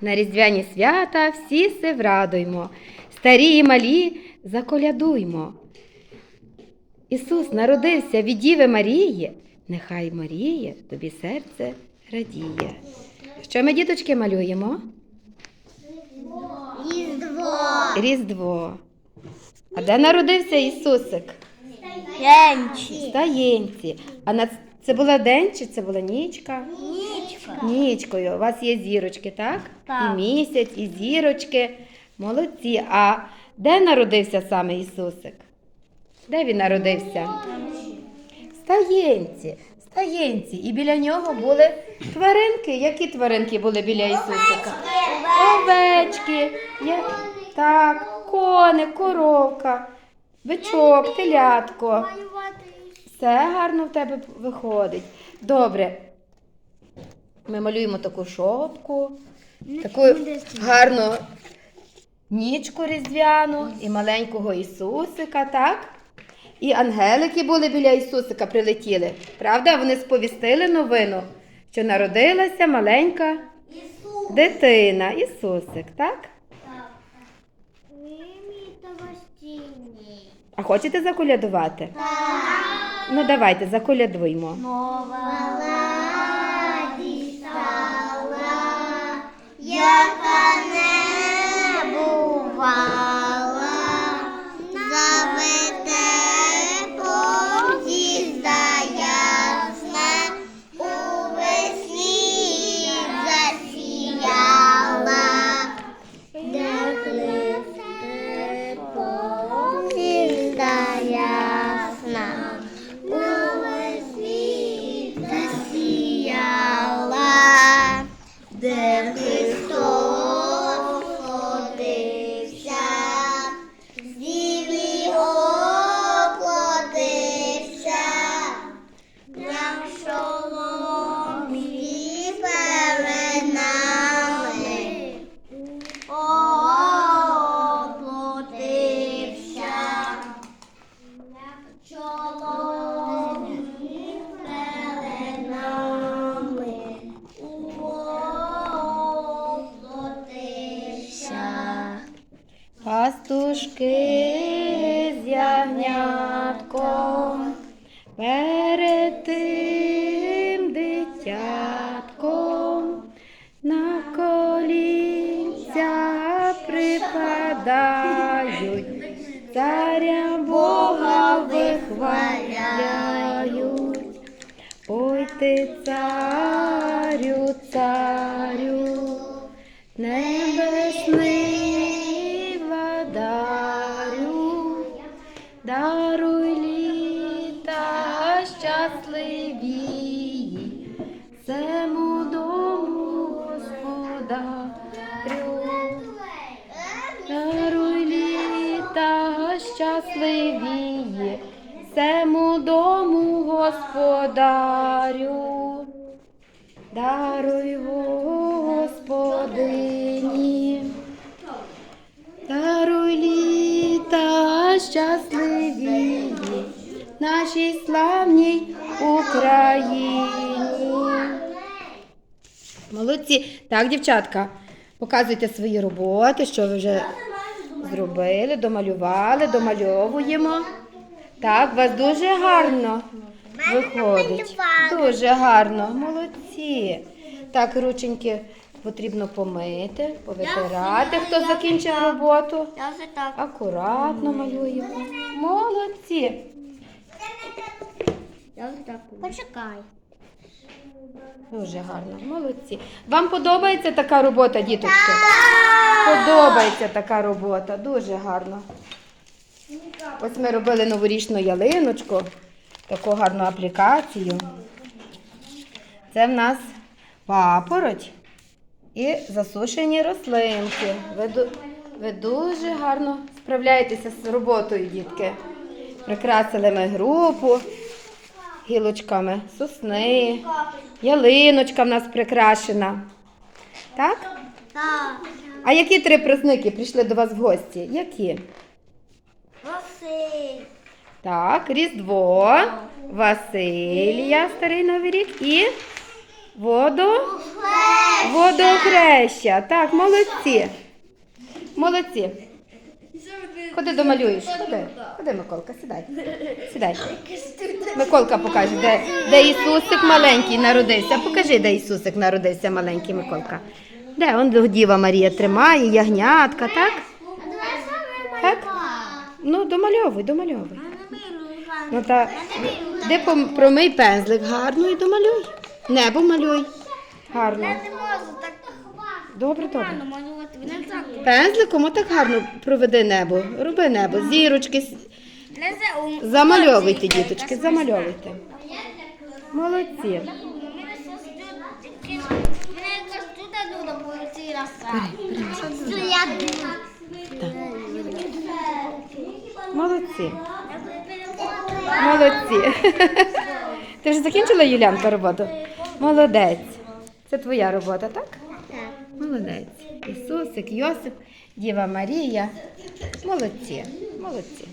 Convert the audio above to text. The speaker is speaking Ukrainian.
На різдвяні свята всі се врадуймо, старі і малі заколядуймо. Ісус народився від Діви Марії, нехай Маріє тобі серце радіє. Що ми, діточки, малюємо? Різдво. Різдво. А де народився Ісусик? Янчі. В Таєнці. А це була день чи це була нічка? Нічка. Нічкою. У вас є зірочки, так? Так. І місяць, і зірочки. Молодці. А де народився саме Ісусик? Де він народився? В Стаєнці. В Стаєнці. І біля нього були тваринки. Які тваринки були біля Ісусика? Овечки. Я... Так, коник, коровка, бичок, телятко. Все гарно в тебе виходить. Добре. Ми малюємо таку шопку, таку гарну нічку різдвяну і маленького Ісусика, так? І ангелики були біля Ісусика, прилетіли. Правда? Вони сповістили новину, що народилася маленька дитина, Ісусик, так? А хочете заколядувати? Ну давайте, заколядуймо. Нова Papa. Пастушки з ягнятком перед тим дитятком на колінця припадають, царя Бога вихваляють. Ой ти даруй літа щасливі, всему дому господарю. Даруй літа щасливі, всему дому господарю. Даруй нашій славній Україні. Молодці. Так, дівчатка, показуйте свої роботи, що ви вже зробили, домалювали, домальовуємо. Так, у вас дуже гарно виходить. Дуже гарно, молодці. Так, рученьки потрібно помити, повитирати, хто закінчив роботу. Акуратно малюємо. Молодці. Я вже так. Почекай. Дуже гарно, молодці. Вам подобається така робота, діточки? Подобається така робота, дуже гарно. Ось ми робили новорічну ялиночку, таку гарну аплікацію. Це в нас папороть і засушені рослинки. Ви, ви дуже гарно справляєтеся з роботою, дітки. Прикрасили ми групу гілочками сосни, ялиночка в нас прикрашена. Так? Так. А які три праздники прийшли до вас в гості? Які? Василь. Так, Різдво, Василія, Старий Новий рік і воду. Водохреща. Так, молодці. Молодці. Куди домалюєш? Куди? Куди, Миколка? Сідай. Сідай. Миколка покаже, де, де Ісусик маленький народився. Покажи, де Ісусик народився маленький Миколка. Де? Он Діва Марія тримає, ягнятка, так? Так? Ну, домальовуй, домальовуй. Ну та де промий пензлик гарно і домалюй. Небо малюй. Гарно. Я не можу так Добре, добре. так. Пензликом отак гарно проведи небо. Роби небо. Зірочки. Замальовуйте, діточки, замальовуйте. Молодці. Молодці. Молодці. Ти вже закінчила Юлянка роботу? Молодець. Це твоя робота, так? Молодець. Ісусик, Йосип, Діва Марія. Молодці. Молодці.